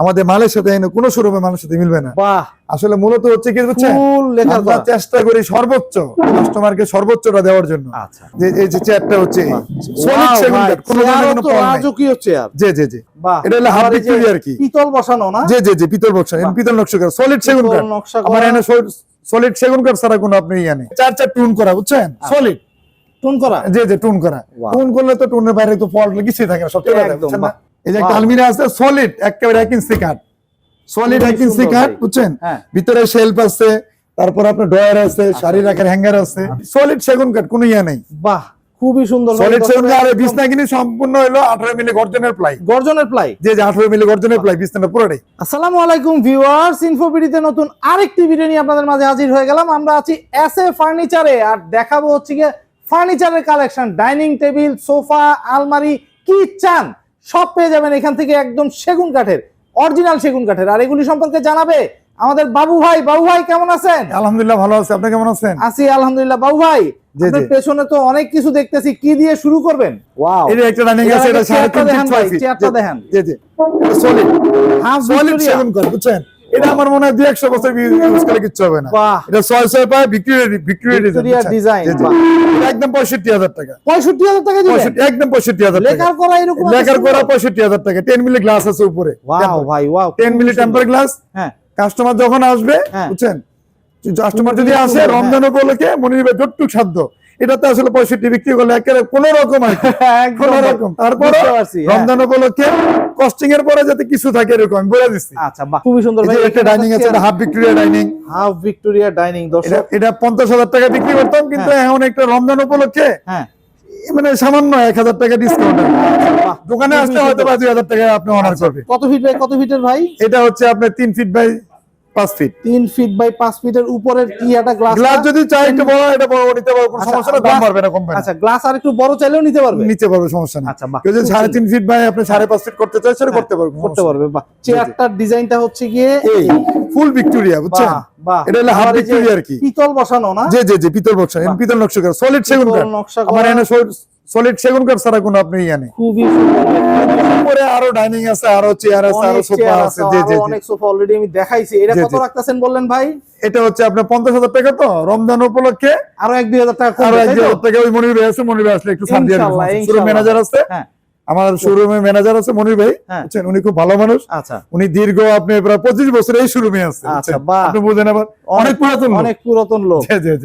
আমাদের মালের সাথে এনে কোনো শোরুমে মালের সাথে মিলবে না। আসলে মূলত হচ্ছে কি লেখা আমরা চেষ্টা করি সর্বোচ্চ কাস্টমারকে সর্বোচ্চটা দেওয়ার জন্য। আচ্ছা। যে এই যে চেয়ারটা হচ্ছে সলিড সেগুন কোনো কোনো তো পল নাই। রাজকীয় চেয়ার জি জি জি। এটা হলো হাফ আবার এই যে ভিক্টোরিয়া আর কি। পিতল বসানো না? জি জি জি পিতল পিতল নকশা করা সলিড সেগুন পিতল কাঠ আমার করা। সলিড সেগুন কাঠ ছাড়া কোনো আপনি ইয়া নেই। চার চার টুন করা বুঝছেন? আচ্ছা। সলিড টুন করা? জি জি টুন করা। টুন করলে তো টুনের বাইরে তো ফল্ট কিছুই থাকে না সব চলে যায়, এই যে একটা. আলমিরা আছে সলিড একেবারে এক ইঞ্চি কাঠ সলিড এক ইঞ্চি কাঠ বুঝছেন? হ্যাঁ। ভিতরে শেলফ আছে তারপর আপনার ডয়ার আছে শাড়ি রাখার হ্যাঙ্গার আছে। সলিড সেগুন কাঠ কোনো ইয়া নেই। বাহ খুবই সুন্দর সলিড সেগুন আর বিছনা কিনে সম্পূর্ণ হলো আঠারো মিলি গর্জনের প্লাই গর্জনের প্লাই যে যে আঠারো মিলি গর্জনের প্লাই বিছনাটা পুরোটাই আসসালামু আলাইকুম ভিউয়ার্স ইনফোপিডিতে নতুন আরেকটি ভিডিও নিয়ে আপনাদের মাঝে হাজির হয়ে গেলাম। আমরা আছি এস এ ফার্নিচারে আর দেখাবো হচ্ছে গিয়ে ফার্নিচারের কালেকশন ডাইনিং টেবিল সোফা আলমারি কি চান সব পেয়ে যাবেন এখান থেকে একদম সেগুন কাঠের অরিজিনাল সেগুন কাঠের। আর এগুলি সম্পর্কে জানাবে আমাদের বাবু ভাই। বাবু ভাই কেমন আছেন? আলহামদুলিল্লাহ ভালো আছে। আপনি কেমন আছেন? আছি আলহামদুলিল্লাহ। বাবু ভাই পেছনে তো অনেক কিছু দেখতেছি। কি দিয়ে শুরু করবেন? ওয়াও এই একটা রানিং আছে এটা সাড়ে চেয়ারটা তিন দেখান ফিট ছয় ভাই, ফিট চেয়ারটা দেখান। জি জি। সলিড হাফ সলিড সেগুন কাঠ বুঝছেন? এটা আমার মনে হয় দুই একশো বছর ইউজ কিচ্ছু হবে না। এটা ছয় ছয় পায় ভিক্টোরিয়া ডিজাইন একদম পঁয়ষট্টি হাজার টাকা। পঁয়ষট্টি হাজার টাকা একদম পঁয়ষট্টি হাজার লেখার করা এরকম লেখার করা পঁয়ষট্টি হাজার টাকা। টেন মিলি গ্লাস আছে উপরে। ভাই wow ten milli temper glass হ্যাঁ। কাস্টমার যখন আসবে হ্যাঁ। বুঝছেন? কাস্টমার যদি আসে হ্যাঁ। রমজান উপলক্ষে মনির ভাই যতটুক সাধ্য। এটাতে আসলে পঁয়ষট্টি বিক্রি করলে একেবারে কোন রকম কোন রকম। তারপর হ্যাঁ। রমজান উপলক্ষে কস্টিং এর পরে যাতে কিছু থাকে এরকম আমি বলে দিচ্ছি। আচ্ছা খুবই সুন্দর একটা ডাইনিং আছে half Victoria dining half Victoria dining এটা এটা পঞ্চাশ হাজার টাকা বিক্রি করতাম কিন্তু এখন একটা রমজান উপলক্ষে হ্যাঁ। মানে সামান্য এক হাজার টাকা ডিসকাউন্ট দোকানে আসলে হয়তো। বা দুই হাজার টাকা আপনি অনার করবে কত ফিট বাই কত ফিটের ভাই? এটা হচ্ছে আপনার তিন ফিট বাই পাঁচ ফিট তিন ফিট বাই ফিটের উপরের গ্লাস গ্লাস যদি চাই একটু বড় এটা বড় নিতে পারব কোনো সমস্যা না দাম পারবে না কমবে আচ্ছা গ্লাস আর একটু বড় চাইলেও নিতে পারবে? নিতে পারবে সমস্যা নেই। আচ্ছা কেউ যদি ফিট বাই আপনি সাড়ে পাঁচ ফিট করতে চাই সেটা হ্যাঁ, করতে পারবেন করতে পারবে বাহ। চেয়ারটার ডিজাইনটা হচ্ছে গিয়ে এই ফুল ভিক্টোরিয়া বুঝছেন? এটা হলো হাফ আবার ভিক্টোরিয়া আর কি। পিতল বসানো না? জি জি জি পিতল বাহ। পিতল নকশা করা সলিড সেগুন কাঠ আমার। সলিড সেগুন কাঠ ছাড়া কোনো আপনি ইয়া নেই। খুবই সুন্দর। উপরে আরও ডাইনিং আছে আরও চেয়ার আছে আরও অনেক সোফা আছে। জি জি। অনেক সোফা অলরেডি আমি দেখাইছি। এটা কত। রাখতেছেন বললেন ভাই? এটা হচ্ছে আপনার পঞ্চাশ হাজার টাকা তো রমজান উপলক্ষে। আরও এক দুই হাজার টাকা আরও কমবে, এক তাই তো? হাজার টাকা ওই মনির ভাই আছে মনির ভাই আসলে একটু ইনশাআল্লাহ। ম্যানেজার আছে। হ্যাঁ। আমার শোরুমে ম্যানেজার আছে মনির ভাই হ্যাঁ। বুঝছেন? উনি খুব ভালো মানুষ। আচ্ছা। উনি দীর্ঘ আপনি প্রায় পঁচিশ বছর এই শোরুমে আছে আচ্ছা। আপনি বুঝেন আবার অনেক পুরাতন। অনেক পুরাতন লোক। জি,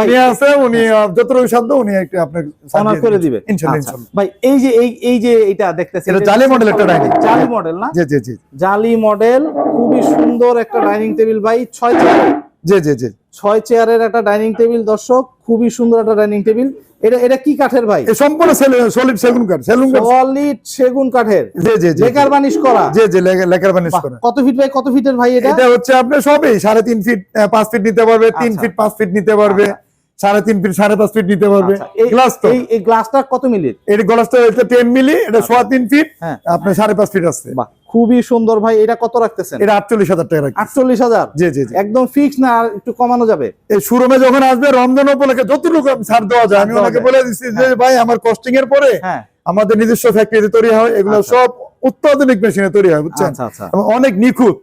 উনি আছে উনি যতটুকু সাধ্য উনি একটু আপনাকে অনার করে। দিবে। ইনশাআল্লাহ আচ্ছা, ভাই এই যে এই এই যে এটা দেখতেছি এটা জালি model একটা dining। জালি মডেল না? জি জি জি। জালি মডেল খুবই সুন্দর একটা ডাইনিং টেবিল ভাই। ছয় চেয়ার জি জি জি। ছয় চেয়ারের একটা ডাইনিং টেবিল দর্শক খুবই সুন্দর একটা ডাইনিং টেবিল। এটা এটা কি কাঠের ভাই? সম্পূর্ণ সলিড সেগুন কাঠ সেগুন সলিড সেগুন কাঠের। জি জি লেকার বানিশ করা। জি জি লেকার- বানিশ করা। কত ফিট বাই কত ফিটের ভাই এটা? এটা হচ্ছে আপনি সবই সাড়ে তিন ফিট পাঁচ ফিট নিতে পারবে তিন আচ্ছা। ফিট পাঁচ ফিট নিতে পারবে আচ্ছা। সাড়ে তিন ফিট সাড়ে পাঁচ ফিট নিতে পারবে। আচ্ছা, গ্লাস তো। এই এই গ্লাসটা কত মিলির এর গ্লাসটা টেন মিলি এটা সোয়া তিন ফিট হ্যাঁ। আপনার সাড়ে পাঁচ ফিট বাহ। খুবই সুন্দর ভাই এটা কত রাখতেছেন? এটা আটচল্লিশ হাজার টাকা আটচল্লিশ হাজার? জি জি একদম ফিক্স না আর একটু কমানো যাবে? এই শোরুমে যখন আসবে রমজান উপলক্ষে যতটুকু ছাড় দেওয়া যায় আমি ওনাকে বলে দিচ্ছি যে ভাই আমার কস্টিং এর পরে হ্যাঁ। আমাদের নিজস্ব ফ্যাক্টরিতে তৈরি হয় এগুলো আচ্ছা। সব অত্যাধুনিক মেশিনে তৈরি হয় বুঝছেন? আচ্ছা আচ্ছা। অনেক নিখুঁত।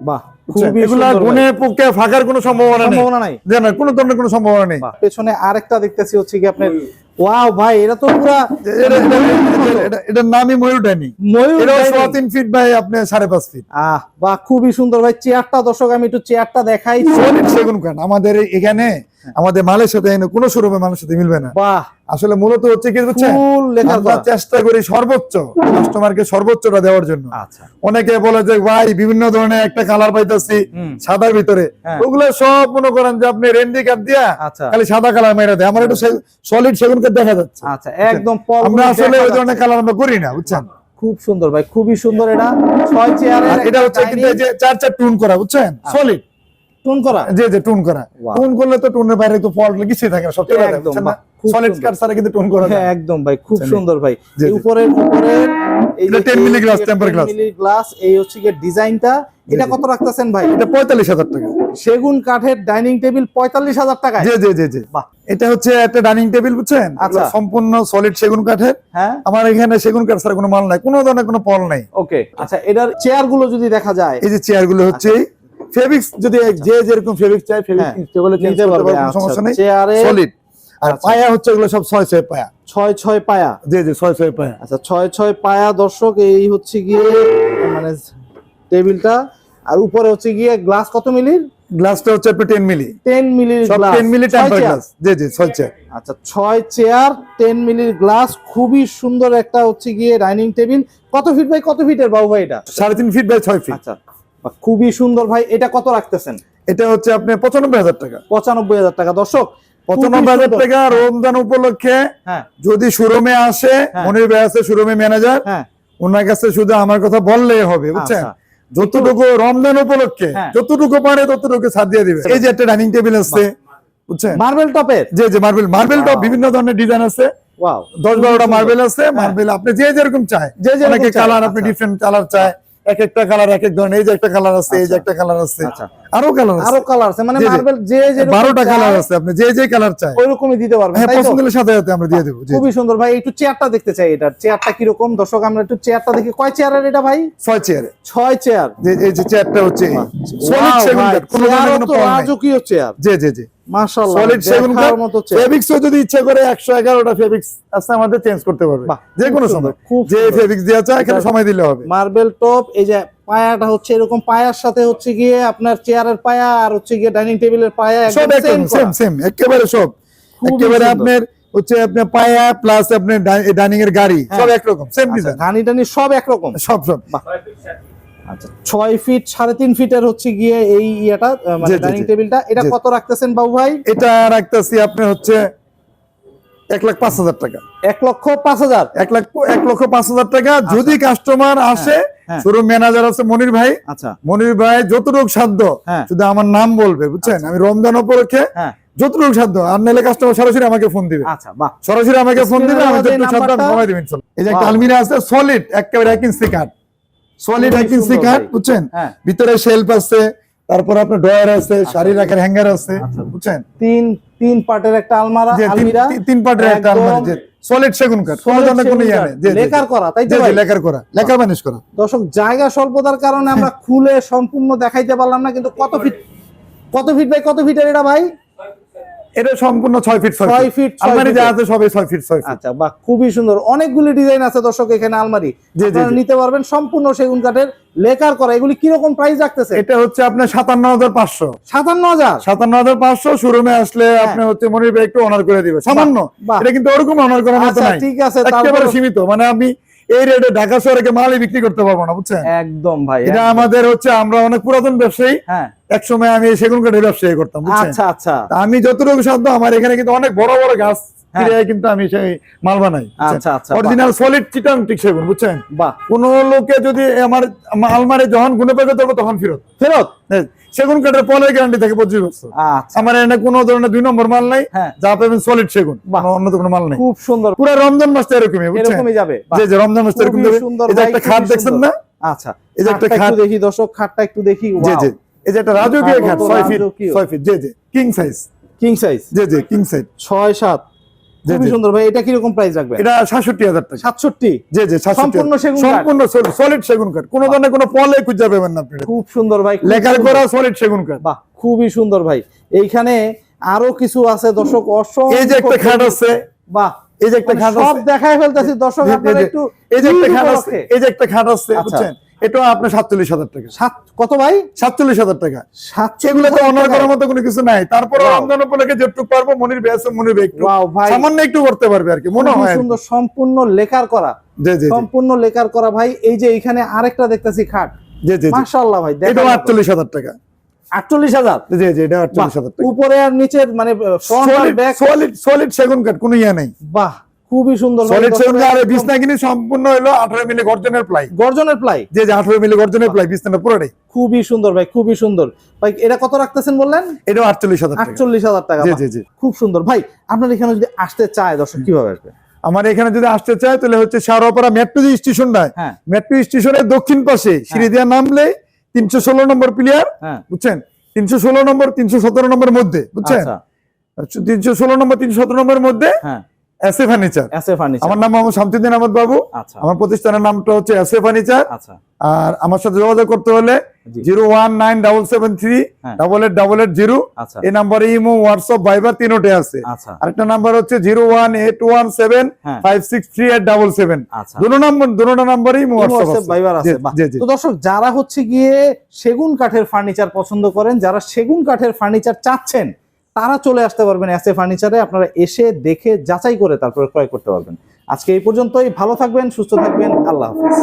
বাহ। এগুলা গুণে পক্ষে ফাঁকার কোনো সম্ভাবনা নেই। সম্ভাবনা নাই। যে কোনো ধরনের কোনো সম্ভাবনা নেই। পেছনে আরেকটা দেখতেছি হচ্ছে কি আপনার ওয়াও ভাই এটা তো পুরা এটা- নামই ময়ূর ডাইনিং। ময়ূর। ফিট ভাই আপনি সাড়ে পাঁচ ফিট আহ বাহ খুবই সুন্দর ভাই। চেয়ারটা দর্শক আমি একটু চেয়ারটা দেখাই। সলিড সেগুন কাঠ আমাদের এখানে আমাদের মালের সাথে কোনো শোরুমে মালের সাথে মিলবে না। আসলে মূলত হচ্ছে কি আমরা চেষ্টা করি সর্বোচ্চ কাস্টমারকে সর্বোচ্চটা দেওয়ার জন্য। আচ্ছা। অনেকে বলে যে ভাই বিভিন্ন ধরনের একটা কালার পাইতেছি সাদার ভিতরে। হ্যাঁ। ওগুলো সব মনে করেন যে আপনি রেন্ডি কাঠ দিয়া আচ্ছা। খালি সাদা কালার মেরে দেয়। আমার একটু সলিড সেগুন কাঠ দেখা যাচ্ছে। আচ্ছা একদম আমরা আসলে ওই ধরনের কালার আমরা করি না বুঝছেন? খুব সুন্দর ভাই খুবই সুন্দর এটা। ছয় চেয়ারের আর এটা হচ্ছে কিন্তু এই যে চার চার টুন করা বুঝছেন। সলিড টোন করা? যে যে টোন করা. টোন করলে তো টোনের বাইরে তো ফল্ট কিছুই থাকে না একদম, সলিড কাট ছাড়া কিন্তু টোন করা যায় হ্যাঁ একদম ভাই খুব সুন্দর ভাই। জি, এই জি। উপরের উপরের এই 10 milli glass, temper glass। Milli glass এই হচ্ছে গিয়ে ডিজাইনটা। এটা কত রাখতেছেন ভাই? এটা পঁয়তাল্লিশ হাজার টাকা। সেগুন কাঠের ডাইনিং টেবিল পঁয়তাল্লিশ হাজার টাকায়। জি জি জি জি। বাহ। এটা হচ্ছে একটা ডাইনিং টেবিল বুঝছেন? আচ্ছা। সম্পূর্ণ সলিড সেগুন কাঠের। হ্যাঁ। আমার এখানে সেগুন কাঠ ছাড়া কোনো মাল নাই কোনো ধরনের কোনো পল নাই। ওকে আচ্ছা এটার চেয়ারগুলো যদি দেখা যায়। এই যে চেয়ারগুলো হচ্ছে ফেব্রিক্স যদি যে যেরকম ফেব্রিক্স চাই ফেব্রিক্স চেঞ্জ করতে পারবে পারবে সমস্যা নেই। চেয়ারে সলিড আর আচ্ছা। পায়া হচ্ছে এগুলো সব ছয় ছয় পায়া। ছয় ছয় পায়া? জি জি ছয় ছয় পায়া। আচ্ছা ছয় ছয় পায়া দর্শক এই হচ্ছে গিয়ে মানে টেবিলটা। আর উপরে হচ্ছে গিয়ে গ্লাস কত মিলির? গ্লাসটা হচ্ছে আপনি টেন মিলি। টেন মিলির গ্লাস। টেন মিলি ছয় টেম্পার গ্লাস জি জি চেয়ার আচ্ছা ছয় চেয়ার টেন মিলির গ্লাস খুবই সুন্দর একটা হচ্ছে গিয়ে ডাইনিং টেবিল কত ফিট বাই কত ফিটের বাবু ভাই এটা? সাড়ে তিন ফিট বাই ছয় ফিট আচ্ছা খুবই সুন্দর ভাই এটা কত রাখতেছেন? এটা হচ্ছে আপনি পঁচানব্বই হাজার টাকা। পঁচানব্বই হাজার টাকা দর্শক পঁচানব্বই হাজার টাকা রমজান উপলক্ষে হ্যাঁ। যদি শোরুমে আসে হ্যাঁ। মনির ভাই আছে শোরুমে ম্যানেজার হ্যাঁ। ওনার কাছে শুধু আমার কথা বললেই হবে বুঝছেন? আচ্ছা যতটুকু রমজান উপলক্ষে। যতটুকু পারে ততটুকু ছাড় দিয়ে দিবে। এই যে একটা ডাইনিং টেবিল আছে বুঝছেন? মার্বেল টপের? যে যে মার্বেল মার্বেল টপ বিভিন্ন ধরনের ডিজাইন আছে। দশ বারোটা মার্বেল আছে মার্বেল আপনি যে যেরকম চায়। যে যেরকম অনেকে কালার আপনি আচ্ছা। ডিফারেন্ট কালার চায়। এক একটা কালার এক এক ধরনের। এই যে একটা কালার আছে এই যে আচ্ছা। একটা কালার আছে। আচ্ছা। আরও কালার আরও কালার আছে মানে। মার্বেল যে যে বারোটা কালার আছে আপনি যে যে কালার চায় ওইরকমই দিতে পারবেন হ্যাঁ পছন্দ হলে সাথে সাথে আমরা দিয়ে দেবো। খুবই সুন্দর। ভাই একটু চেয়ারটা দেখতে চাই এটা চেয়ারটা কীরকম? দর্শক আমরা একটু চেয়ারটা দেখি। কয় চেয়ারের এটা ভাই? ছয় চেয়ারে ছয় চেয়ার এই যে চেয়ারটা হচ্ছে সলিড সেগুন কাঠ কোনো ধরনের কোনো পল নাই। রাজকীয় চেয়ার জি জি জি। মাশাআল্লাহ সলিড সেগুন কাঠ মতো চেয়ার যদি ইচ্ছে করে ফেব্রিক্স আছে আমাদের চেঞ্জ করতে পারবে। যে কোনো সময়। যে ফেব্রিক্স দেওয়া চায় এখানে সময় দিলে হবে। মার্বেল টপ এই যে পায়াটা হচ্ছে এরকম পায়ার সাথে হচ্ছে গিয়ে আপনার চেয়ারের পায়া আর হচ্ছে গিয়ে ডাইনিং টেবিলের পায়া সব একদম সেম একেবারে সব। একেবারে আপনার হচ্ছে আপনার পায়া প্লাস আপনার ডাইনিং এর গাড়ি হ্যাঁ। সব একরকম সেম আচ্ছা ডিজাইন ঘানি টানি সব একরকম। সব সব। আচ্ছা ছয় ফিট সাড়ে তিন ফিটের হচ্ছে গিয়ে এই ইয়েটা মানে ডাইনিং টেবিলটা এটা কত রাখতেছেন বাবু ভাই? এটা রাখতেছি আপনার হচ্ছে এক লাখ পাঁচ হাজার টাকা। এক লক্ষ পাঁচ হাজার? এক লাখ এক লক্ষ পাঁচ হাজার টাকা। যদি কাস্টমার আসে হ্যাঁ। শোরুম ম্যানেজার আছে মনির ভাই। আচ্ছা। মনির ভাই যতটুকু সাধ্য হ্যাঁ। শুধু আমার নাম বলবে বুঝছেন? আমি রমজান উপলক্ষে হ্যাঁ। যতটুকু সাধ্য আর নাহলে কাস্টমার সরাসরি আমাকে ফোন দিবে। আচ্ছা বাহ। সরাসরি আমাকে ফোন দিবে আমি যতটুকু সাধ্য আমি নাম্বারটা- কমাই দিবেন এই যে একটা আলমিরা আছে সলিড একেবারে এক ইঞ্চি কাঠ সলিড কাঠ ভাই। বুঝছেন? হ্যাঁ। ভিতরে শেলফ আছে তারপর আপনার ডয়ার আছে শাড়ি রাখার হ্যাঙ্গার আছে আচ্ছা। বুঝছেন? তিন তিন পার্টের একটা আলমারা আলমিরা তিন- পার্টের একটা আলমারি সলিড সেগুন কাঠ। কোনো ধরনের কোনো ইয়ে নেই। লেকার করা তাই তো ভাই? লেকার করা লেকার ম্যানেজ করা। দর্শক জায়গা স্বল্পতার কারণে আমরা খুলে সম্পূর্ণ দেখাইতে পারলাম না কিন্তু কত ফিট কত ফিট বাই কত ফিটের এটা ভাই? এটা সম্পূর্ণ ছয় ফিট ছয় ফিট আলমারি যা আছে সবই ছয় ফিট ছয় আচ্ছা বাহ খুবই সুন্দর। অনেকগুলি ডিজাইন আছে দর্শক এখানে আলমারি। নিতে পারবেন সম্পূর্ণ সেগুন কাঠের লেকার করা। এগুলি কীরকম প্রাইস রাখতেছে? এটা হচ্ছে আপনার সাতান্ন হাজার পাঁচশো। সাতান্ন হাজার? সাতান্ন হাজার পাঁচশো শোরুমে আসলে আপনি হচ্ছে মনির ভাই একটু অনার করে দিবে সামান্য। এটা কিন্তু ওরকম অনার করার মতো আচ্ছা ঠিক আছে একেবারে সীমিত। মানে আমি এই রেটে ঢাকা শহরে মালই বিক্রি করতে পারব না বুঝছেন? একদম ভাই এটা আমাদের হচ্ছে আমরা অনেক পুরাতন ব্যবসায়ী হ্যাঁ। একসময় আমি সেগুন কাঠের ব্যবসায়ী করতাম বুঝছেন? আচ্ছা আচ্ছা। আমি যতটুকু সাধ্য আমার এখানে কিন্তু অনেক বড় বড় গাছ কিন্তু আমি সেই মাল বানাই। আচ্ছা, আচ্ছা, বাহ। অরিজিনাল সলিড চিটাং টিক সেগুন বুঝছেন? বাহ। কোন লোকে যদি আমার আলমারি যখন গুনে পেবে তবে তখন ফেরত। ফেরত? হ্যাঁ, সেগুন কাঠের পলের গ্যারান্টি থাকে পঁচিশ বছর। আচ্ছা। আমার কোনো ধরনের দুই নম্বর মাল নাই হ্যাঁ। যা পাবেন সলিড সেগুন অন্য কোনো মাল নেই। খুব সুন্দর। পুরো রমজান মাসটা এরকমই এরকমই যাবে যে যে রমজান মাসটা এরকম একটা খাট দেখছেন না? আচ্ছা এই যে একটা খাট। দেখি দর্শক খাটটা একটু দেখি জি এই যে একটা রাজকীয় খাট খাট ছয় ফিট রাজকীয়। ছয় ফিট জি জি কিং সাইজ কিং সাইজ জি জি কিং সাইজ ছয় সাত। জি, খুবই সুন্দর। ভাই এটা কীরকম প্রাইস এটা সাতষট্টি হাজার টাকা। সাতষট্টি? জি জি সম্পূর্ণ সেগুন সম্পূর্ণ সলিড সেগুন কাঠ। কোনো ধরনের কোনো পলে খুঁজে পাবেন না আপনি। খুব সুন্দর ভাই লেখার করা সলিড সেগুন কাঠ। বাহ খুবই সুন্দর ভাই। এইখানে আরও কিছু আছে দর্শক অসংখ্য এই যে একটা খাট আছে। বাহ এই যে একটা খাট সব দেখায় ফেলতেছি। দর্শক আপনারা একটু এই যে একটা খাট আছে। এই যে একটা খাট আছে। বুঝছেন? এটাও আপনার সাতচল্লিশ হাজার টাকা। সাত কত ভাই? সাতচল্লিশ হাজার টাকা। এগুলো তো অনার করার মতো কোনো কিছু নাই। তারপরে রমজান উপলক্ষে যেটুকু পারব মনির মনির ভাই একটু সামান্য একটু করতে পারবে আর কি। মনে হয়। সুন্দর সম্পূর্ণ লেকার করা। সম্পূর্ণ লেকার করা ভাই। এই যে এখানে আরেকটা দেখতেছি খাট। জি জি। মাশাআল্লাহ ভাই এটাও আটচল্লিশ হাজার টাকা। আটচল্লিশ হাজার? জি জি এটা আটচল্লিশ হাজার টাকা। উপরে আর নিচের মানে সলিড সলিড সেগুন কাঠ কোনো ইয়ে নেই। বাহ খুবই সুন্দর সলিড সেগুন আর বিছনা কিনে সম্পূর্ণ হলো আঠারো মিলি গর্জনের প্লাই। গর্জনের প্লাই। যে যে আঠারো মিলি গর্জনের প্লাই বিছনাটা পুরোটাই। খুবই সুন্দর ভাই খুবই সুন্দর। ভাই এটা কত রাখতেছেন বললেন? আটচল্লিশ হাজার টাকা। আটচল্লিশ হাজার টাকা জি জি জি। খুব সুন্দর। ভাই আপনার এখানে যদি আসতে চায় দর্শক কীভাবে আসবে? আমার এখানে যদি আসতে চায় তাহলে হচ্ছে সারোপাড়া মেট্রো যে স্টেশনটা। হ্যাঁ। মেট্রো স্টেশনের দক্ষিণ পাশে সিঁড়ি দিয়ে নামলে তিনশো ষোলো নম্বর প্লেয়ার হ্যাঁ। বুঝছেন? তিনশো ষোলো নম্বর তিনশো সতেরো নম্বর মধ্যে বুঝছেন? আচ্ছা। তিনশো ষোলো নম্বর তিনশো সতেরো নম্বরের মধ্যে হ্যাঁ। এস এ ফার্নিচার এসে ফার্নিচার আমার নাম মোহাম্মদ শামসুদ্দিন আহমদ বাবু। আচ্ছা। আমার প্রতিষ্ঠানের নামটা হচ্ছে এস এ ফার্নিচার আচ্ছা। আর আমার সাথে যোগাযোগ করতে হলে zero one nine double seven three হ্যাঁ। Double eight double eight zero. আচ্ছা। এই নাম্বারে ইমো হোয়াটসঅ্যাপ ভাইবার তিনোটে আছে। আচ্ছা। আরেকটা নাম্বার হচ্ছে zero one eight one seven হ্যাঁ। Five six three eight double seven. আচ্ছা। দুটো নাম্বার দুটো নাম্বারে ইমো হোয়াটসঅ্যাপ ভাইবার আছে। তো দর্শক যারা হচ্ছে গিয়ে সেগুন কাঠের ফার্নিচার পছন্দ করেন যারা সেগুন কাঠের ফার্নিচার চাচ্ছেন তারা চলে আসতে পারবেন এসে ফার্নিচারে আপনারা এসে দেখে যাচাই করে তারপরে ক্রয় করতে পারবেন। আজকে এই পর্যন্তই। ভালো থাকবেন, সুস্থ থাকবেন। আল্লাহ হাফিজ।